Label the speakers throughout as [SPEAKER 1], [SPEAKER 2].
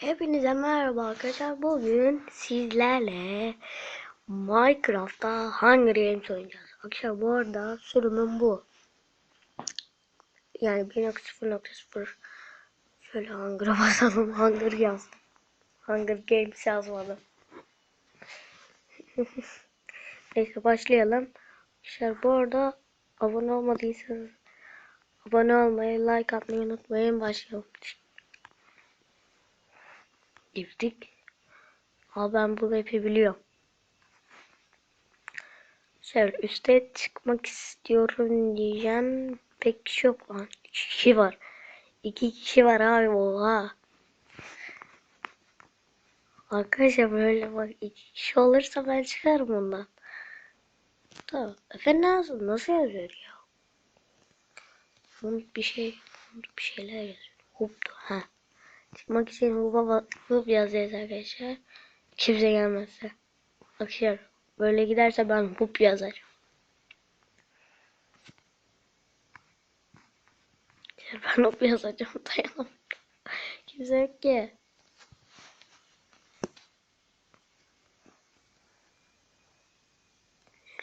[SPEAKER 1] Hepinize merhaba arkadaşlar. Bugün sizlerle Minecraft'ta Hunger Games oynayacağız. Arkadaşlar bu arada sürümüm bu. Yani 1.0.0 Şöyle Hunger'a basalım. Hunger yazdım. Hunger Games yazmadım. Neyse başlayalım. Arkadaşlar bu arada abone olmadıysanız abone olmayı, like atmayı unutmayın. Başlayalım girdik. Ama ben bu map'i biliyorum. Şöyle üste çıkmak istiyorum diyeceğim. Pek kişi yok lan. İki kişi var. İki kişi var abi oha. Arkadaşlar böyle bak iki kişi olursa ben çıkarım bundan. Tamam. Efendim nasıl? Nasıl yazıyor ya? Unut bir şey. Unut bir şeyler yazıyor. Hoptu. Ha. Çıkmak için huba hub yazacağız arkadaşlar. Kimse gelmezse. Arkadaşlar böyle giderse ben hub yazarım. Ben hub yazacağım dayanamam. Kimse yok ki.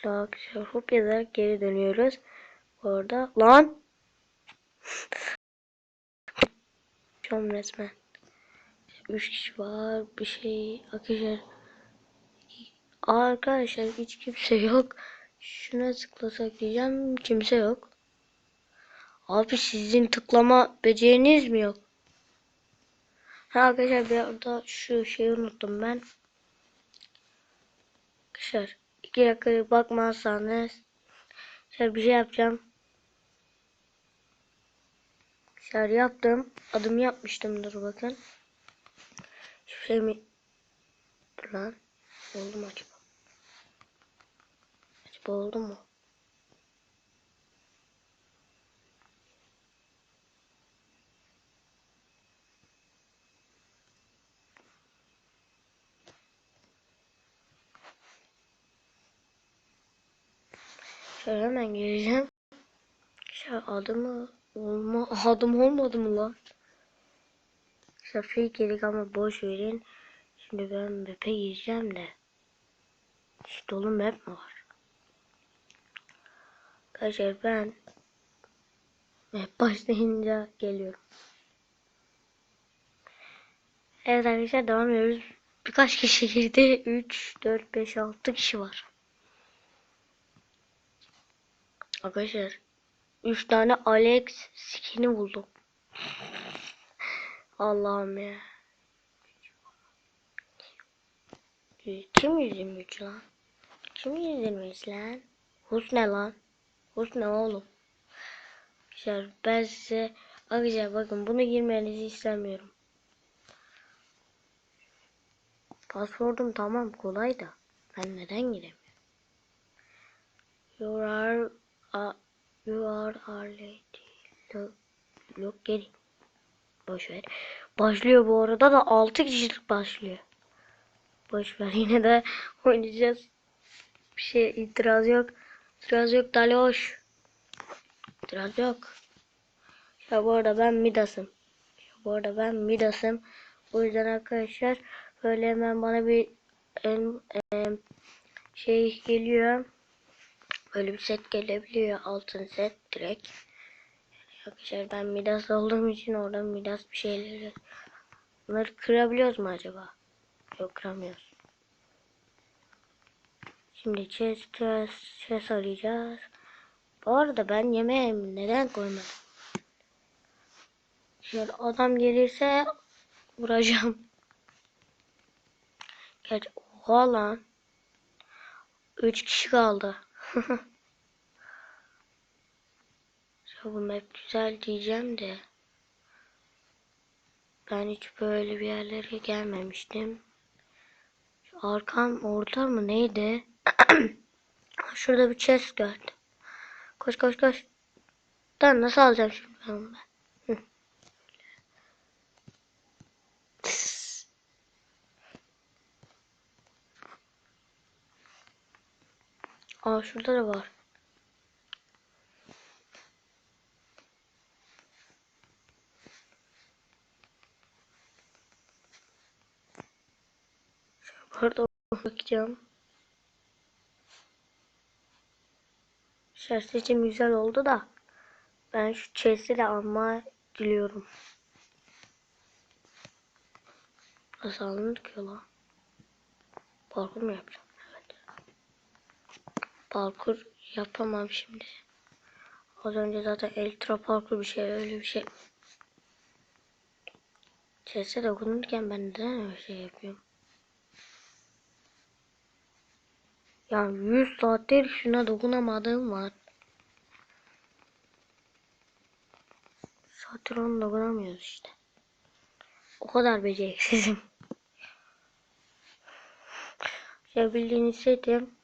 [SPEAKER 1] Şöyle arkadaşlar hub yazarak geri dönüyoruz. Orada lan. Şu resmen. 3 kişi var. Bir şey arkadaşlar. Arkadaşlar hiç kimse yok. Şuna tıklasak diyeceğim. Kimse yok. Abi sizin tıklama beceriniz mi yok? Ha arkadaşlar bir arada şu şeyi unuttum ben. Arkadaşlar iki dakika bakmazsanız şöyle bir şey yapacağım. Şöyle yaptım. Adım yapmıştımdır bakın. Şu şey mi? Dur lan. Oldu mu acaba? Acaba oldu mu? Şöyle hemen gireceğim. Şöyle adımı olma adım olmadı mı lan? Şafayı gerek ama boş verin. Şimdi ben map'e gireceğim de. Hiç dolu map mi var? Arkadaşlar ben map başlayınca geliyorum. Evet arkadaşlar devam ediyoruz. Birkaç kişi girdi. 3, 4, 5, 6 kişi var. Arkadaşlar 3 tane Alex skin'i buldum. Allah'ım ya. Kim 123 lan? Kim 123 lan? Hus ne lan? Hus ne oğlum? Güzel ben size arkadaşlar bakın bunu girmenizi istemiyorum. Pasportum tamam kolay da ben neden giremiyorum? You are a, you are a lady. Yok geri. Boş ver. Başlıyor bu arada da 6 kişilik başlıyor. Boş ver yine de oynayacağız. Bir şey itiraz yok. İtiraz yok Daloş. İtiraz yok. Ya bu arada ben Midas'ım. Bu arada ben Midas'ım. O yüzden arkadaşlar böyle hemen bana bir em, em, şey geliyor. Böyle bir set gelebiliyor. Altın set direkt. Arkadaşlar ben Midas olduğum için oradan Midas bir şeyleri bunları kırabiliyoruz mu acaba? Yok kıramıyoruz. Şimdi chest, chest, chest arayacağız. Bu arada ben yemeğimi neden koymadım? Şöyle adam gelirse vuracağım. Gerçi oha lan. 3 kişi kaldı. bu map güzel diyeceğim de. Ben hiç böyle bir yerlere gelmemiştim. Şu arkam orta mı neydi? Şurada bir chest gördüm. Koş koş koş. Ben nasıl alacağım şimdi ben onu? Aa şurada da var. Orada bakacağım. Şer seçim güzel oldu da. Ben şu chest'i de alma diliyorum. Nasıl alınır ki la? Parkur mu yapacağım? Evet. Parkur yapamam şimdi. Az önce zaten elitra parkur bir şey öyle bir şey. Chest'e dokunurken ben neden öyle şey yapıyorum? Yani 100 saattir şuna dokunamadığım var. Saattir onu dokunamıyoruz işte. O kadar beceriksizim. Şey bildiğiniz şeydim.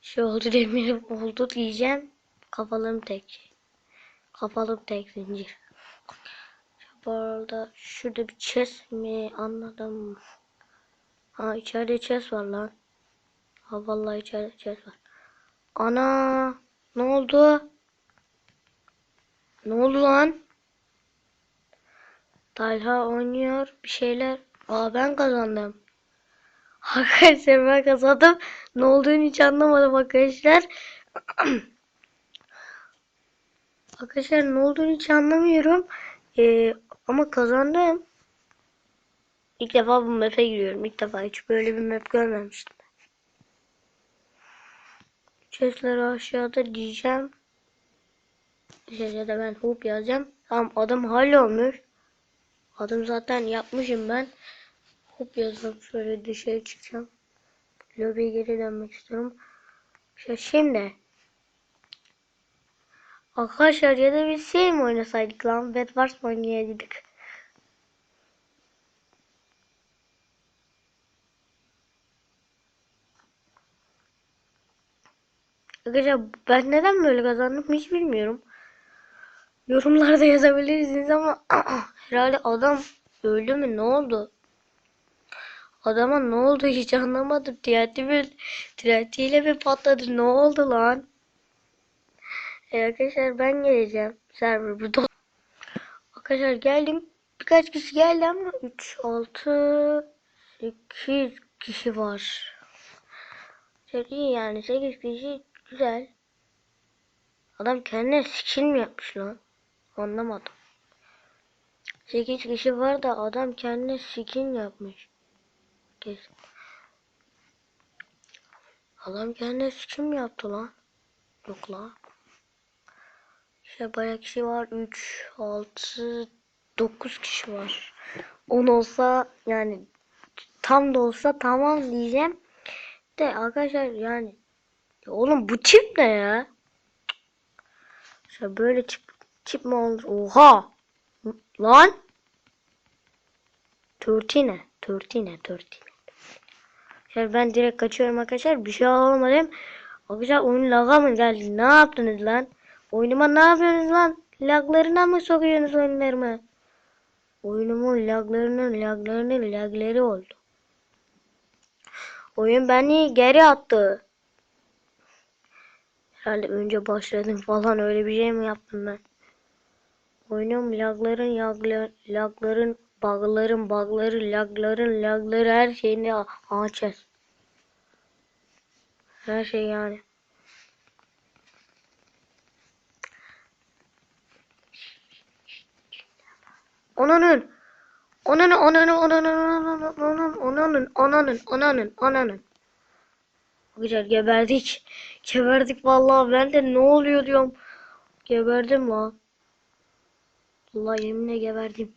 [SPEAKER 1] Şey oldu demirim oldu diyeceğim. Kafalım tek. Kafalım tek zincir. Bu arada şurada bir chest mi anladım. Ha içeride chest var lan. Ha vallahi içeride chest var. Ana ne oldu? Ne oldu lan? Talha oynuyor bir şeyler. Aa ben kazandım. Arkadaşlar ben kazandım. Ne olduğunu hiç anlamadım arkadaşlar. arkadaşlar ne olduğunu hiç anlamıyorum. Ee, ama kazandım. İlk defa bu map'e giriyorum. İlk defa hiç böyle bir map görmemiştim. Chestler aşağıda diyeceğim. Dışarıda ben hoop yazacağım. Tamam adım hallolmuş. Adım zaten yapmışım ben. Hoop yazdım. Şöyle dışarı çıkacağım. Lobiye geri dönmek istiyorum. İşte şimdi. Arkadaşlar ya da biz şey mi oynasaydık lan? Bed Wars mı oynayaydık? Arkadaşlar ben neden böyle kazandım hiç bilmiyorum. Yorumlarda yazabilirsiniz ama herhalde adam öldü mü ne oldu? Adama ne oldu hiç anlamadım. TNT bir ile mi patladı ne oldu lan? E arkadaşlar ben geleceğim. Server burada. Arkadaşlar geldim. Birkaç kişi geldi ama 3, 6, 8 kişi var. Çok iyi yani 8 kişi güzel. Adam kendine skin mi yapmış lan? Anlamadım. 8 kişi var da adam kendine skin yapmış. Adam kendine skin mi yaptı lan? Yok lan. İşte bayağı kişi var. 3, 6, 9 kişi var. 10 olsa yani tam da olsa tamam diyeceğim. De arkadaşlar yani ya oğlum bu çip ne ya? İşte böyle çip, çip mi olur? Oha! Lan! Törtine, törtine, törtine. Şöyle ben direkt kaçıyorum arkadaşlar. Bir şey olmadım. Arkadaşlar oyun laga mı geldi? Ne yaptınız lan? Oyunuma ne yapıyorsunuz lan? Laglarına mı sokuyorsunuz oyunlarımı? Oyunumun laglarının laglarının lagları oldu. Oyun beni geri attı. Herhalde önce başladım falan öyle bir şey mi yaptım ben? Oyunum lagların laglar, lagların bugların bugları lagların lagları her şeyini açacağız. Her şey yani. Onanın, onanın, onanın, onanın, onanın, onanın, onanın, onanın, onanın. Güzel geberdik. Geberdik vallahi ben de ne oluyor diyorum. Geberdim lan. Allah yeminle geberdim.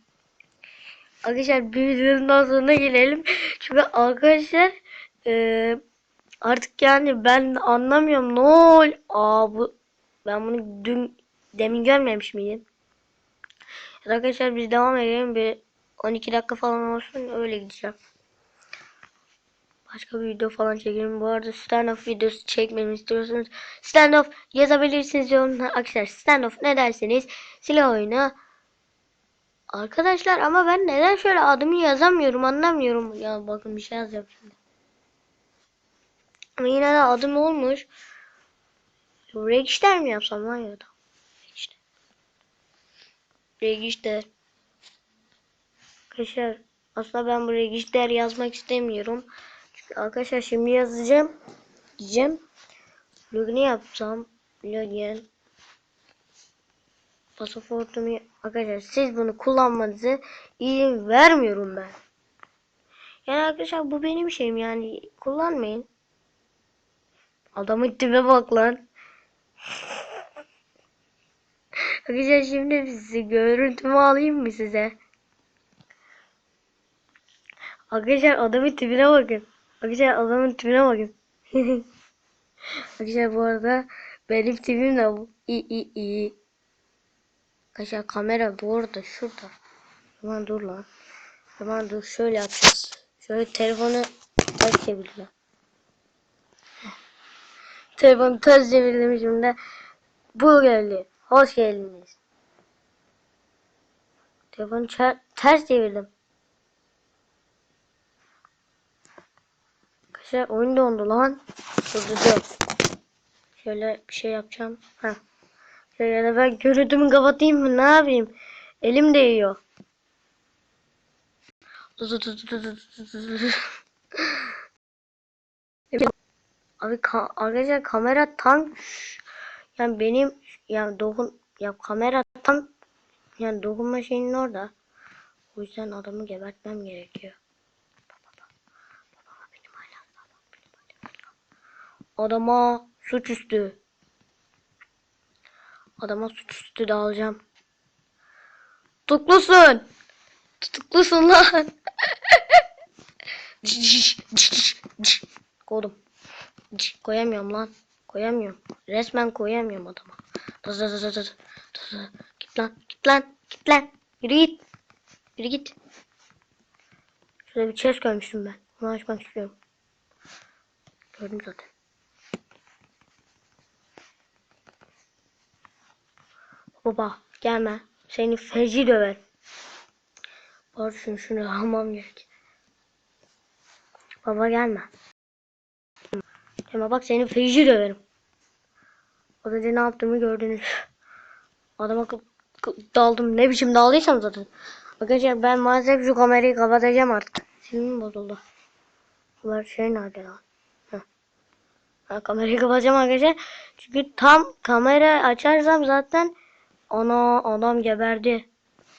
[SPEAKER 1] Arkadaşlar bir videonun sonuna gelelim. Çünkü arkadaşlar e, artık yani ben anlamıyorum ne ol. Aa bu ben bunu dün demin görmemiş miydim? Arkadaşlar biz devam edelim bir 12 dakika falan olsun öyle gideceğim. Başka bir video falan çekelim. Bu arada stand-off videosu çekmemi istiyorsanız stand-off yazabilirsiniz yorumlar. Arkadaşlar stand-off ne derseniz silah oyunu. Arkadaşlar ama ben neden şöyle adımı yazamıyorum anlamıyorum. Ya bakın bir şey yazacağım şimdi. Ama yine de adım olmuş. Register mi yapsam lan ya da? Register. Register. Arkadaşlar Aslında ben buraya gişler yazmak istemiyorum. Arkadaşlar şimdi yazacağım. Diyeceğim. Login yapsam. Login. Pasaportumu arkadaşlar siz bunu kullanmanızı izin vermiyorum ben. Yani arkadaşlar bu benim şeyim yani kullanmayın. Adamın tipe bak lan. Arkadaşlar şimdi size görüntümü alayım mı size? Arkadaşlar adamın tipine bakın. Arkadaşlar adamın tipine bakın. Arkadaşlar bu arada benim tipim de bu. İyi iyi iyi. Arkadaşlar kamera bu arada şurada. Aman dur lan. Aman dur şöyle yapacağız. Şöyle telefonu ters çevireceğim. Telefonu ters çevirdim şimdi. Bu geldi. Hoş geldiniz. Telefonu ters çevirdim. Arkadaşlar oyun dondu lan. Durdurdu. Şöyle bir şey yapacağım. Heh. Şöyle ben görüntümü kapatayım mı? Ne yapayım? Elim değiyor. Abi ka arkadaşlar kamera tam yani benim yani dokun ya kamera tam yani dokunma şeyinin orada. O yüzden adamı gebertmem gerekiyor. Benim hala benim hala. Adama suçüstü. Adama suçüstü de alacağım. Tutuklusun. Tutuklusun lan. Koydum. Koyamıyorum lan. Koyamıyorum. Resmen koyamıyorum adama. Git lan. Git lan. Git lan. Yürü git. Yürü git. Şurada bir chest görmüştüm ben. Onu açmak istiyorum. Gördüm zaten. Baba gelme. Seni feci döver. Bari şunu, almam gerek. Baba gelme. Gelme bak seni feci döverim. Az önce ne yaptığımı gördünüz. Adama daldım. Ne biçim daldıysam zaten. Arkadaşlar ben maalesef şu kamerayı kapatacağım artık. Sinirim bozuldu. Bunlar şey nerede lan? Heh. Ha, kamerayı kapatacağım arkadaşlar. Çünkü tam kamera açarsam zaten ana adam geberdi.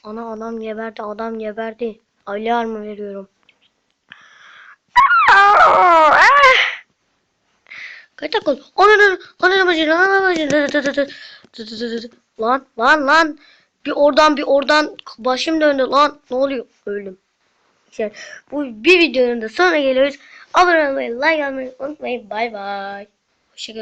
[SPEAKER 1] Ana adam geberdi. Adam geberdi. Alarm veriyorum. Kaç dakika oldu? Dı dı dı. Lan, lan, lan. Bir oradan bir oradan başım döndü lan. Ne oluyor? Öldüm. İşte bu bir videonun da sonuna geliyoruz. Abone olmayı, like almayı unutmayın. Bay bay. Hoşçakalın.